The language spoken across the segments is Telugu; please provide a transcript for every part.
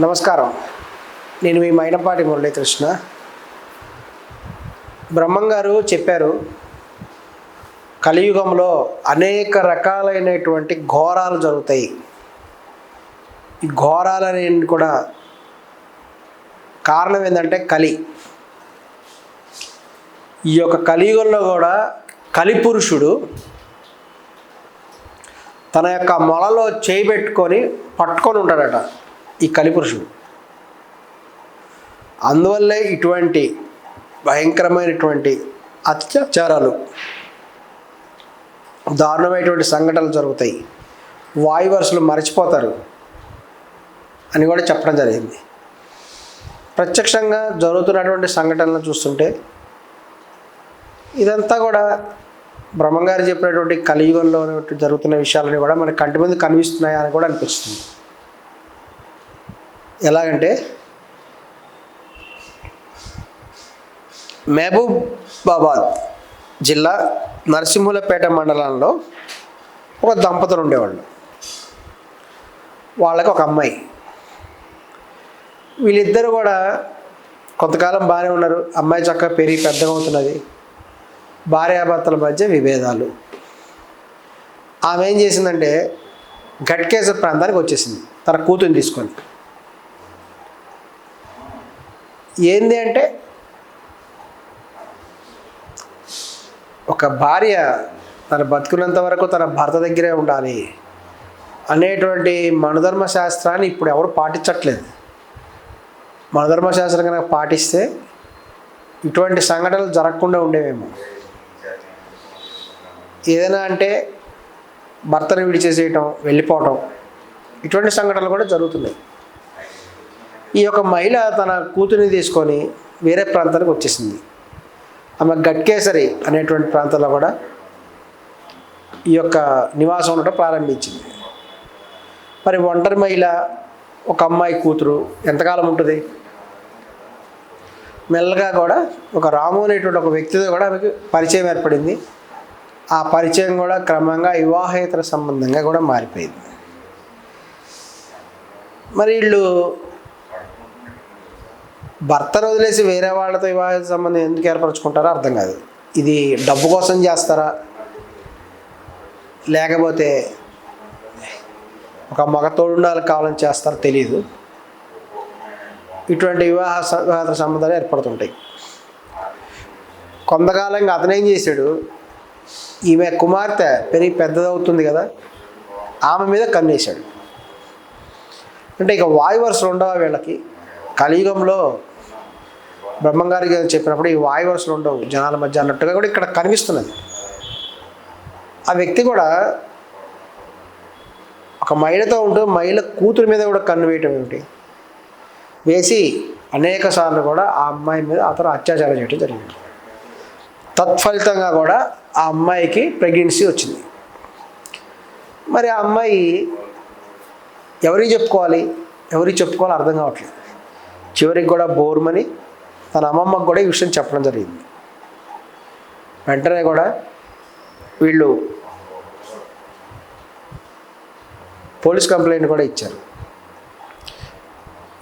నమస్కారం. నేను మీ మైనపాటి మురళీకృష్ణ. బ్రహ్మం గారు చెప్పారు కలియుగంలో అనేక రకాలైనటువంటి ఘోరాలు జరుగుతాయి. ఈ ఘోరాలని కూడా కారణం ఏంటంటే కలి. ఈ యొక్క కలియుగంలో కూడా కలిపురుషుడు తన యొక్క మొలలో చేయి పెట్టుకొని పట్టుకొని ఉంటాడట. ఈ కలిపురుషుడు. అందువల్లే ఇటువంటి భయంకరమైనటువంటి అత్యాచారాలు దారుణమైనటువంటి సంఘటనలు జరుగుతాయి. వాయువర్సులు మరచిపోతారు అని కూడా చెప్పడం జరిగింది. ప్రత్యక్షంగా జరుగుతున్నటువంటి సంఘటనలు చూస్తుంటే ఇదంతా కూడా బ్రహ్మంగారు చెప్పినటువంటి కలియుగంలో జరుగుతున్న విషయాలని కూడా మనకి కంటి ముందు కనిపిస్తున్నాయా అని కూడా అనిపిస్తుంది. ఎలాగంటే మహబూబాబాద్ జిల్లా నరసింహులపేట మండలంలో ఒక దంపతులు ఉండేవాళ్ళు. వాళ్ళకి ఒక అమ్మాయి. వీళ్ళిద్దరు కూడా కొంతకాలం బాగానే ఉన్నారు. అమ్మాయి చక్కగా పెరిగి పెద్దగా అవుతున్నది. భార్యాభర్తల మధ్య విభేదాలు. ఆమె ఏం చేసిందంటే గట్కేశ్వర ప్రాంతానికి వచ్చేసింది. తన కూతురిని తీసుకొని. ఏంది అంటే ఒక భార్య తన బతుకున్నంత వరకు తన భర్త దగ్గరే ఉండాలి అనేటువంటి మనధర్మ శాస్త్రాన్ని ఇప్పుడు ఎవరు పాటించట్లేదు. మనధర్మ శాస్త్రం కనుక పాటిస్తే ఇటువంటి సంఘటనలు జరగకుండా ఉండేవేమో. ఏదైనా అంటే భర్తను విడిచేసేయటం వెళ్ళిపోవటం ఇటువంటి సంఘటనలు కూడా జరుగుతున్నాయి. ఈ యొక్క మహిళ తన కూతురిని తీసుకొని వేరే ప్రాంతానికి వచ్చేసింది. ఆమె గట్కేసరి అనేటువంటి ప్రాంతంలో కూడా ఈ యొక్క నివాసం ఉండటం ప్రారంభించింది. మరి ఒంటరి మహిళ ఒక అమ్మాయి కూతురు ఎంతకాలం ఉంటుంది? మెల్లగా కూడా ఒక రాము అనేటువంటి ఒక వ్యక్తితో కూడా ఆమెకు పరిచయం ఏర్పడింది. ఆ పరిచయం కూడా క్రమంగా వివాహేతర సంబంధంగా కూడా మారిపోయింది. మరి వీళ్ళు భర్తను వదిలేసి వేరే వాళ్ళతో వివాహ సంబంధం ఎందుకు ఏర్పరచుకుంటారో అర్థం కాదు. ఇది డబ్బు కోసం చేస్తారా? లేకపోతే ఒక మగతోడుండాలి కావాలని చేస్తారో తెలియదు ఇటువంటి వివాహ వివాహ సంబంధాలు ఏర్పడుతుంటాయి. కొంతకాలంగా అతనేం చేశాడు? ఈమె కుమార్తె పెరిగి పెద్దదవుతుంది కదా ఆమె మీద కన్నేశాడు అంటే ఇక వాయువర్సులు ఉండవా వీళ్ళకి? కలియుగంలో బ్రహ్మంగారి గారు చెప్పినప్పుడు ఈ వాయువర్సులు ఉండవు జనాల మధ్య అన్నట్టుగా కూడా ఇక్కడ కనిపిస్తున్నది. ఆ వ్యక్తి కూడా ఒక మహిళతో ఉంటూ మహిళ కూతురు మీద కూడా కన్ను వేయటం ఏమిటి? వేసి అనేక సార్లు కూడా ఆ అమ్మాయి మీద అతను అత్యాచారం చేయడం జరిగింది. తత్ఫలితంగా కూడా ఆ అమ్మాయికి ప్రెగ్నెన్సీ వచ్చింది. మరి ఆ అమ్మాయి ఎవరికి చెప్పుకోవాలి? ఎవరికి చెప్పుకోవాలి అర్థం కావట్లేదు. చివరికి కూడా బోర్మని తన అమ్మమ్మకు కూడా ఈ విషయం చెప్పడం జరిగింది. వెంటనే కూడా వీళ్ళు పోలీస్ కంప్లైంట్ కూడా ఇచ్చారు.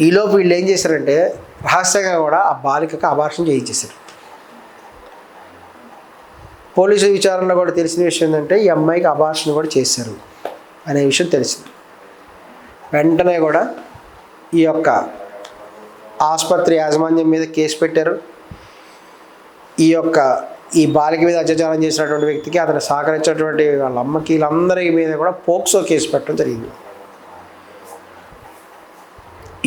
ఈలోపు వీళ్ళు ఏం చేశారంటే రహస్యంగా కూడా ఆ బాలికకు అభాషణ చేయించేశారు. పోలీసు విచారణలో కూడా తెలిసిన విషయం ఏంటంటే ఈ అమ్మాయికి అభాషణ కూడా చేశారు అనే విషయం తెలిసింది. వెంటనే కూడా ఈ యొక్క ఆసుపత్రి యాజమాన్యం మీద కేసు పెట్టారు. ఈ యొక్క ఈ బాలిక మీద అత్యాచారం చేసినటువంటి వ్యక్తికి అతను సహకరించినటువంటి వాళ్ళ అమ్మకి వీళ్ళందరి మీద కూడా పోక్సో కేసు పెట్టడం జరిగింది.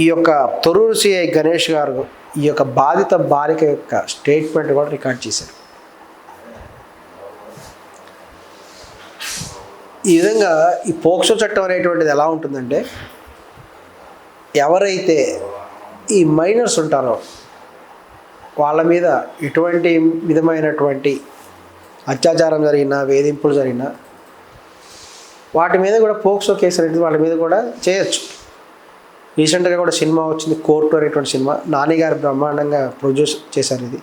ఈ యొక్క తొరూరు సిఐ గణేష్ గారు ఈ యొక్క బాధిత బాలిక యొక్క స్టేట్మెంట్ కూడా రికార్డ్ చేశారు. ఈ విధంగా ఈ పోక్సో చట్టం అనేటువంటిది ఎలా ఉంటుందంటే ఎవరైతే ఈ మైనర్స్ ఉంటారో. వాళ్ళ మీద ఎటువంటి విధమైనటువంటి అత్యాచారం జరిగినా వేధింపులు జరిగినా వాటి మీద కూడా పోక్సో కేసు అనేది వాళ్ళ మీద కూడా చేయొచ్చు. రీసెంట్గా కూడా సినిమా వచ్చింది కోర్టు అనేటువంటి సినిమా. నాని గారు బ్రహ్మాండంగా ప్రొడ్యూస్ చేశారు ఇది.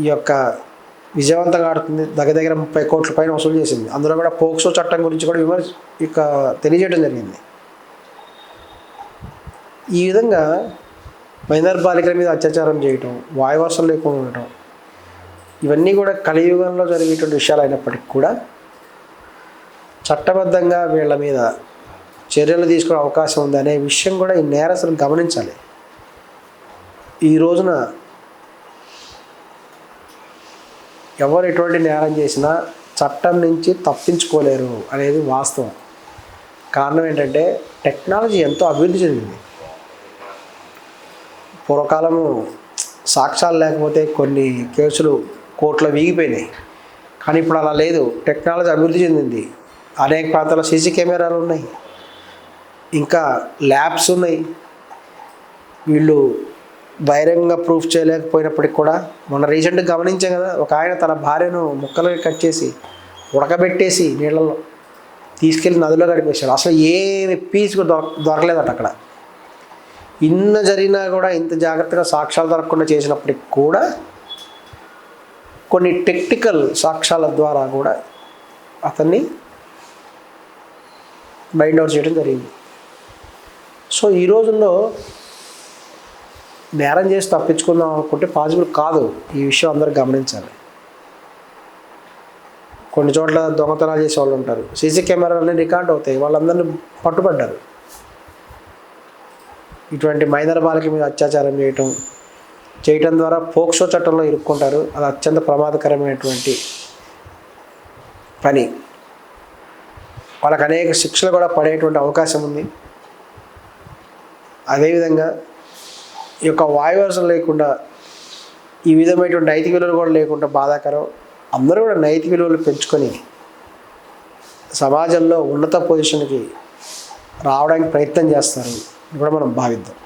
ఈ యొక్క విజయవంతంగా ఆడుతుంది దగ్గర దగ్గర ముప్పై కోట్ల పైన వసూలు చేసింది. అందులో కూడా పోక్సో చట్టం గురించి కూడా విమర్శ ఇక తెలియజేయడం జరిగింది. ఈ విధంగా మైనర్ బాలికల మీద అత్యాచారం చేయటం వాయువాసం లేకుండా ఉండటం ఇవన్నీ కూడా కలియుగంలో జరిగేటువంటి విషయాలు అయినప్పటికీ కూడా చట్టబద్ధంగా వీళ్ళ మీద చర్యలు తీసుకునే అవకాశం ఉంది అనే విషయం కూడా ఈ నేరస్తులు గమనించాలి. ఈ రోజున ఎవరు ఎటువంటి నేరం చేసినా చట్టం నుంచి తప్పించుకోలేరు అనేది వాస్తవం. కారణం ఏంటంటే టెక్నాలజీ ఎంతో అభివృద్ధి చెందింది. పూర్వకాలము సాక్ష్యాలు లేకపోతే కొన్ని కేసులు కోర్టులో వీగిపోయినాయి. కానీ ఇప్పుడు అలా లేదు. టెక్నాలజీ అభివృద్ధి చెందింది. అనేక ప్రాంతాల్లో సీసీ కెమెరాలు ఉన్నాయి. ఇంకా ల్యాబ్స్ ఉన్నాయి. వీళ్ళు బహిరంగ ప్రూఫ్ చేయలేకపోయినప్పటికి కూడా మొన్న రీసెంట్గా గమనించాం కదా ఒక ఆయన తన భార్యను ముక్కలుగా కట్ చేసి ఉడకబెట్టేసి నీళ్ళలో తీసుకెళ్ళి నదిలో గడిపేశాడు అసలు ఏ పీస్ కూడా దొరకలేదట అక్కడ. ఇన్న జరిగినా కూడా ఇంత జాగ్రత్తగా సాక్ష్యాలు దొరకకుండా చేసినప్పటికి కూడా కొన్ని టెక్నికల్ సాక్ష్యాల ద్వారా కూడా అతన్ని బైండ్ అవుట్ చేయడం జరిగింది. సో ఈ రోజుల్లో నేరం చేసి తప్పించుకుందాం అనుకుంటే పాసిబుల్ కాదు ఈ విషయం అందరూ గమనించాలి. కొన్ని చోట్ల దొంగతనాలు చేసే వాళ్ళు ఉంటారు. సీసీ కెమెరాలన్నీ రికార్డ్ అవుతాయి. వాళ్ళందరినీ పట్టుబడ్డారు. ఇటువంటి మైనర్ బాలిక మీద అత్యాచారం చేయటం చేయటం ద్వారా పోక్సో చట్టంలో ఇరుక్కుంటారు. అది అత్యంత ప్రమాదకరమైనటువంటి పని. వాళ్ళకి అనేక శిక్షలు కూడా పడేటువంటి అవకాశం ఉంది. అదేవిధంగా ఈ యొక్క వాయువర్సం లేకుండా ఈ విధమైనటువంటి నైతిక విలువలు కూడా లేకుండా బాధాకరం. అందరూ కూడా నైతిక విలువలు పెంచుకొని సమాజంలో ఉన్నత పొజిషన్కి రావడానికి ప్రయత్నం చేస్తారు. కూడా మనం భావిద్దాం.